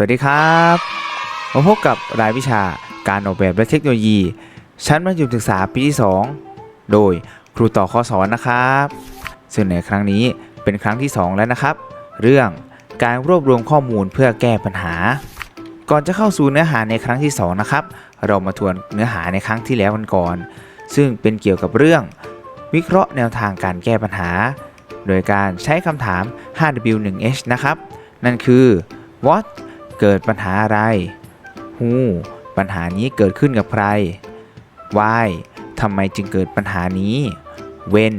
สวัสดีครับมาพบกับรายวิชาการออกแบบและเทคโนโลยี ชั้นมัธยมศึกษาปีที่ 2 โดยครูต่อข้อสอนนะครับซึ่งในครั้งนี้เป็นครั้งที่ 2 แล้วนะครับ เรื่องการรวบรวมข้อมูลเพื่อแก้ปัญหา ก่อนจะเข้าสู่เนื้อหาในครั้งที่ 2 นะครับ เรามาทวนเนื้อหาในครั้งที่แล้วกันก่อน ซึ่งเป็นเกี่ยวกับเรื่อง วิเคราะห์แนวทางการแก้ปัญหา โดยการใช้คำถาม 5W1H นะครับ นั่นคือ what เกิดปัญหาอะไร who ปัญหานี้เกิดขึ้นกับใคร why ทำไมจึงเกิดปัญหานี้ when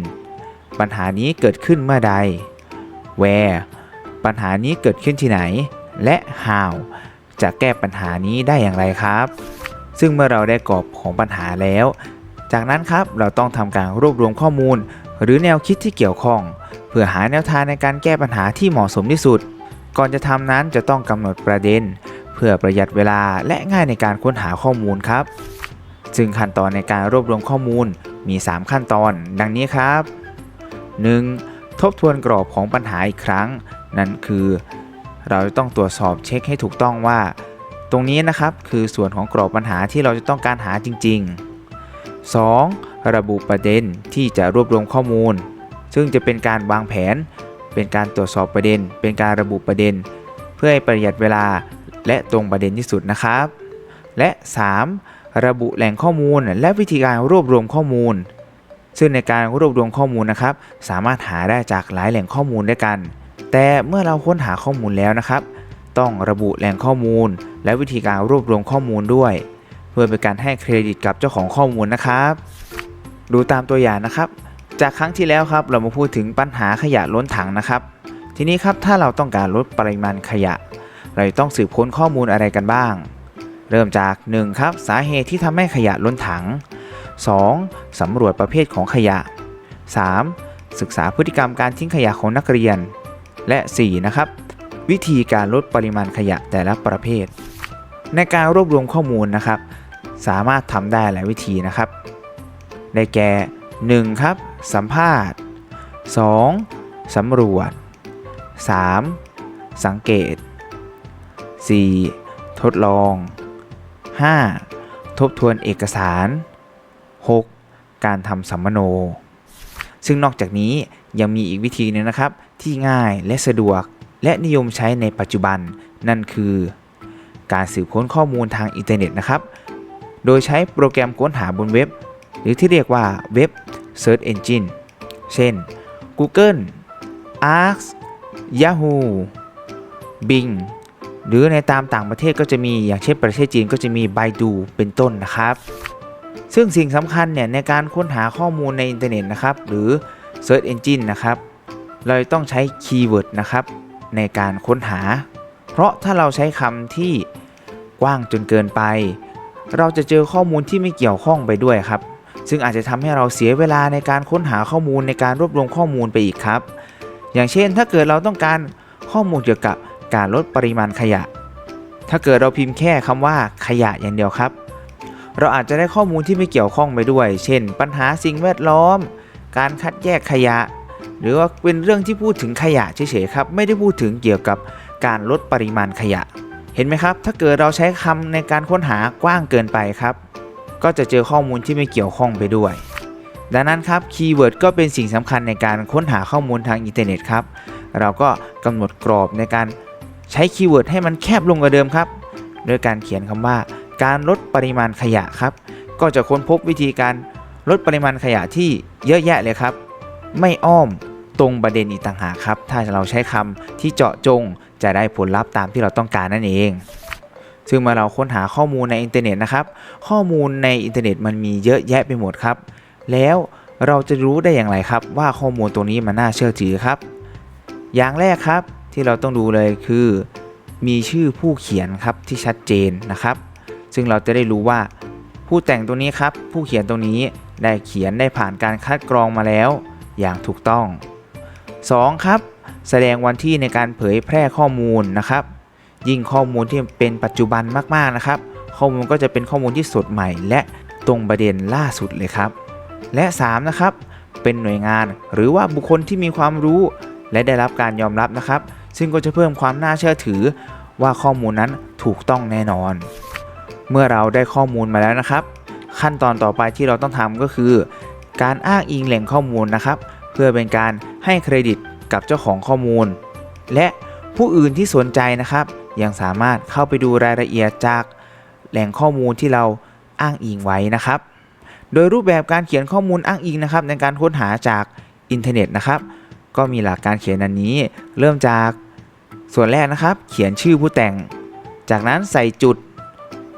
ปัญหานี้เกิดขึ้นเมื่อใด where ปัญหานี้เกิดขึ้นที่ไหน และ how จะแก้ปัญหานี้ได้อย่างไรครับ ซึ่งเมื่อเราได้กรอบของปัญหาแล้ว จากนั้นครับเราต้องทำการรวบรวมข้อมูล หรือแนวคิดที่เกี่ยวข้อง เพื่อหาแนวทางในการแก้ปัญหาที่เหมาะสมที่สุด ก่อนจะทำนั้นจะต้องกำหนดประเด็น เพื่อประหยัดเวลาและง่ายในการค้นหาข้อมูลครับ ซึ่งขั้นตอนในการรวบรวมข้อมูลมี 3 ขั้นตอน ดังนี้ครับ 1. ทบทวนกรอบของปัญหาอีกครั้ง นั่นคือ เราจะต้องตรวจสอบเช็คให้ถูกต้องว่า ตรงนี้นะครับคือส่วนของกรอบปัญหาที่เราจะต้องการหาจริง ๆ 2. ระบุประเด็นที่จะรวบรวมข้อมูล ซึ่งจะเป็นการวางแผน เป็นการตรวจสอบประเด็น เป็นการระบุประเด็น เพื่อให้ประหยัดเวลาและตรงประเด็นที่สุดนะครับ และ 3. ระบุแหล่งข้อมูลและวิธีการรวบรวมข้อมูล ซึ่งในการรวบรวมข้อมูลนะครับ สามารถหาได้จากหลายแหล่งข้อมูลด้วยกัน แต่เมื่อเราค้นหาข้อมูลแล้วนะครับ ต้องระบุแหล่งข้อมูล และวิธีการรวบรวมข้อมูลด้วย เพื่อเป็นการให้เครดิตกับเจ้าของข้อมูลนะครับ ดูตามตัวอย่างนะครับ จากครั้งที่แล้วครับเรามาพูดถึงปัญหาขยะล้นถังนะครับ ทีนี้ครับถ้าเราต้องการลดปริมาณขยะ เราจะต้องสืบค้นข้อมูลอะไรกันบ้าง เริ่มจาก 1. ครับสาเหตุที่ทำให้ขยะล้นถัง 2. สำรวจประเภทของขยะ 3. ศึกษาพฤติกรรมการทิ้งขยะของนักเรียน และ 4. นะครับ วิธีการลดปริมาณขยะแต่ละประเภท ในการรวบรวมข้อมูลนะครับ สามารถทำได้หลายวิธีนะครับ ได้แก่ 1. ครับ สัมภาษณ์ 2. สำรวจ 3. สังเกต 4. ทดลอง 5. ทบทวนเอกสาร 6. การทำสัมมโน ซึ่งนอกจากนี้ยังมีอีกวิธีหนึงนะครับ ที่ง่ายและสะดวกและนิยมใช้ในปัจจุบันนั่นคือ การสืบค้นข้อมูลทางอินเทอร์เน็ตนะครับ โดยใช้โปรแกรมค้นหาบนเว็บ หรือที่เรียกว่าเว็บ Search Engine เช่น Google, Arc, Yahoo, Bing หรือในตามต่างประเทศก็จะมีอย่างเช่นประเทศจีนก็จะมี Baidu เป็นต้นนะครับ ซึ่งสิ่งสำคัญเนี่ยในการค้นหาข้อมูลในอินเทอร์เน็ตนะครับ หรือ Search Engine นะครับ เราต้องใช้คีย์เวิร์ดนะครับ ในการค้นหา เพราะถ้าเราใช้คำที่กว้างจนเกินไป เราจะเจอข้อมูลที่ไม่เกี่ยวข้องไปด้วยครับ ซึ่งอาจจะทำให้เราเสียเวลาในการค้นหาข้อมูลในการรวบรวมข้อมูลไปอีกครับ อย่างเช่น ถ้าเกิดเราต้องการข้อมูลเกี่ยวกับการลดปริมาณขยะ ถ้าเกิดเราพิมพ์แค่คำว่าขยะอย่างเดียวครับ เราอาจจะได้ข้อมูลที่ไม่เกี่ยวข้องไปด้วย เช่น ปัญหาสิ่งแวดล้อม การคัดแยกขยะ หรือว่าเป็นเรื่องที่พูดถึงขยะเฉยๆครับ ไม่ได้พูดถึงเกี่ยวกับการลดปริมาณขยะ เห็นไหมครับ ถ้าเกิดเราใช้คำในการค้นหากว้างเกินไปครับ ก็จะเจอข้อมูลที่ไม่เกี่ยวข้องไปด้วย ดังนั้นครับคีย์เวิร์ดก็เป็นสิ่งสำคัญในการค้นหาข้อมูลทางอินเทอร์เน็ตครับ เราก็กำหนดกรอบในการใช้คีย์เวิร์ดให้มันแคบลงกว่าเดิมครับ โดยการเขียนคำว่า การลดปริมาณขยะครับ ก็จะค้นพบวิธีการลดปริมาณขยะที่เยอะแยะเลยครับ ไม่อ้อมตรงประเด็นอีกต่างหากครับ ถ้าเราใช้คำที่เจาะจงจะได้ผลลัพธ์ตามที่เราต้องการนั่นเอง ซึ่งเมื่อเราค้นหาข้อมูลในอินเทอร์เน็ตนะครับ ข้อมูลในอินเทอร์เน็ตมันมีเยอะแยะไปหมดครับ แล้วเราจะรู้ได้อย่างไรครับ ว่าข้อมูลตรงนี้มันน่าเชื่อถือครับ อย่างแรกครับที่เราต้องดูเลยคือ มีชื่อผู้เขียนครับที่ชัดเจนนะครับ ซึ่งเราจะได้รู้ว่าผู้แต่งตัวนี้ครับ ผู้เขียนตรงนี้ได้เขียนได้ผ่านการคัดกรองมาแล้ว อย่างถูกต้อง 2. ครับ แสดงวันที่ในการเผยแพร่ข้อมูลนะครับ ยิ่งข้อมูลที่เป็นปัจจุบันมากๆนะครับ ข้อมูลก็จะเป็นข้อมูลที่สดใหม่ และตรงประเด็นล่าสุดเลยครับ และ 3 นะครับ เป็นหน่วยงานหรือว่าบุคคลที่มีความรู้ และได้รับการยอมรับนะครับ ซึ่งก็จะเพิ่มความน่าเชื่อถือ ว่าข้อมูลนั้นถูกต้องแน่นอน เมื่อเราได้ข้อมูลมาแล้วนะครับ ขั้นตอนต่อไปที่เราต้องทำก็คือ การอ้างอิงแหล่งข้อมูลนะครับ เพื่อเป็นการให้เครดิตกับเจ้าของข้อมูล และผู้อื่นที่สนใจนะครับ ยังสามารถเข้าไปดูรายละเอียดจากแหล่งข้อมูลที่เราอ้างอิงไว้นะครับ โดยรูปแบบการเขียนข้อมูลอ้างอิงนะครับ ในการค้นหาจากอินเทอร์เน็ตนะครับ ก็มีหลักการเขียนอันนี้ เริ่มจากส่วนแรกนะครับ เขียนชื่อผู้แต่ง จากนั้นใส่จุด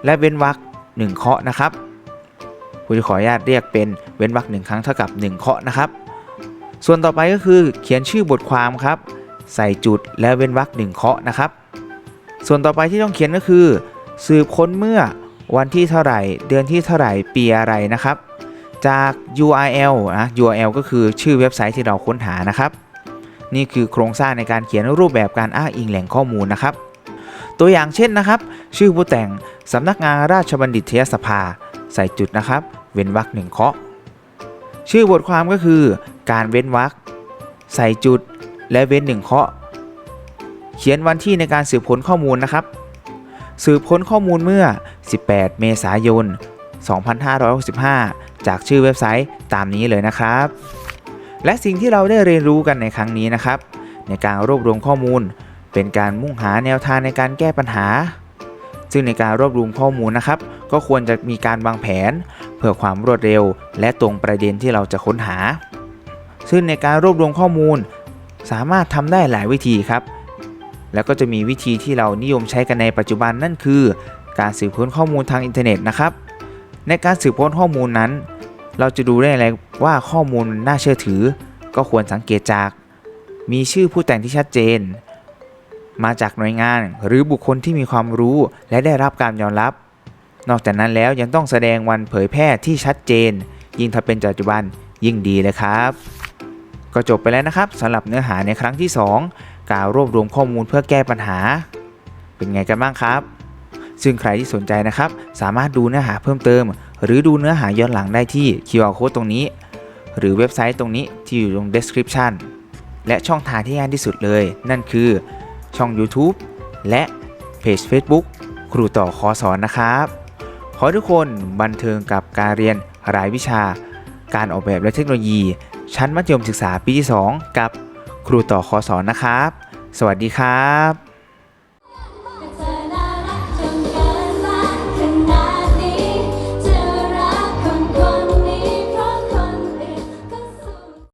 และเว้นวรรคหนึ่งเคาะนะครับผมจะขออนุญาตเรียกเป็นเว้นวรรคหนึ่งครั้งเท่ากับหนึ่งเคาะนะครับ ส่วนต่อไปก็คือเขียนชื่อบทความครับ ใส่จุดและเว้นวรรคหนึ่งเคาะนะครับ ส่วนต่อไปที่ต้องเขียนก็คือ สืบค้นเมื่อวันที่เท่าไหร่ เดือนที่เท่าไหร่ปีอะไรนะครับ จาก URL นะ URL ก็คือชื่อเว็บไซต์ที่เราค้นหานะครับ นี่คือโครงสร้างในการเขียนรูปแบบการอ้างอิงแหล่งข้อมูลนะครับ ตัวอย่างเช่นนะครับ ชื่อผู้แต่งสำนักงานราชบัณฑิตยสภา ใส่จุดนะครับ เว้นวรรคหนึ่งเคาะชื่อบทความก็คือ การเว้นวรรคใส่จุดและเว้นหนึ่งเคาะ เขียนวันที่ในการสืบค้นข้อมูลนะครับ สืบค้นข้อมูลเมื่อ 18 เมษายน 2565 จากชื่อเว็บไซต์ตามนี้เลยนะครับ และสิ่งที่เราได้เรียนรู้กันในครั้งนี้นะครับ ในการรวบรวมข้อมูล เป็นการมุ่งหาแนวทางในการแก้ปัญหา ซึ่งในการรวบรวมข้อมูลนะครับ ก็ควรจะมีการวางแผน เพื่อความรวดเร็ว และตรงประเด็นที่เราจะค้นหา ซึ่งในการรวบรวมข้อมูล สามารถทำได้หลายวิธีครับ แล้วก็จะมีวิธีที่เรานิยมใช้กันในปัจจุบันนั่นคือ การสืบค้นข้อมูลทางอินเทอร์เน็ตนะครับ ในการสืบค้นข้อมูลนั้น เราจะดูได้อะไรว่าข้อมูลน่าเชื่อถือ ก็ควรสังเกตจาก มีชื่อผู้แต่งที่ชัดเจน มาจากหน่วยงานหรือบุคคลที่มีความรู้และได้รับการยอมรับ นอกจากนั้นแล้วยังต้องแสดงวันเผยแพร่ที่ชัดเจน ยิ่งถ้าเป็นปัจจุบันยิ่งดีเลยครับ ก็จบไปแล้วนะครับสำหรับเนื้อหาในครั้งที่ 2 การรวบรวมข้อมูลเพื่อแก้ปัญหา เป็นไงกันบ้างครับ ซึ่งใครที่สนใจนะครับ สามารถดูเนื้อหาเพิ่มเติม หรือดูเนื้อหาย้อนหลังได้ที่ QR code ตรงนี้ หรือเว็บไซต์ตรงนี้ที่อยู่ตรง description และช่องทางที่ง่ายที่สุดเลย นั่นคือช่อง YouTube และเพจ Facebook ครูต่อคอสอนนะครับ ขอทุกคนบันเทิงกับการเรียนรายวิชา การออกแบบและเทคโนโลยี ชั้นมัธยมศึกษาปีที่ 2 กับ ครูต่อคอสอนนะครับ สวัสดีครับ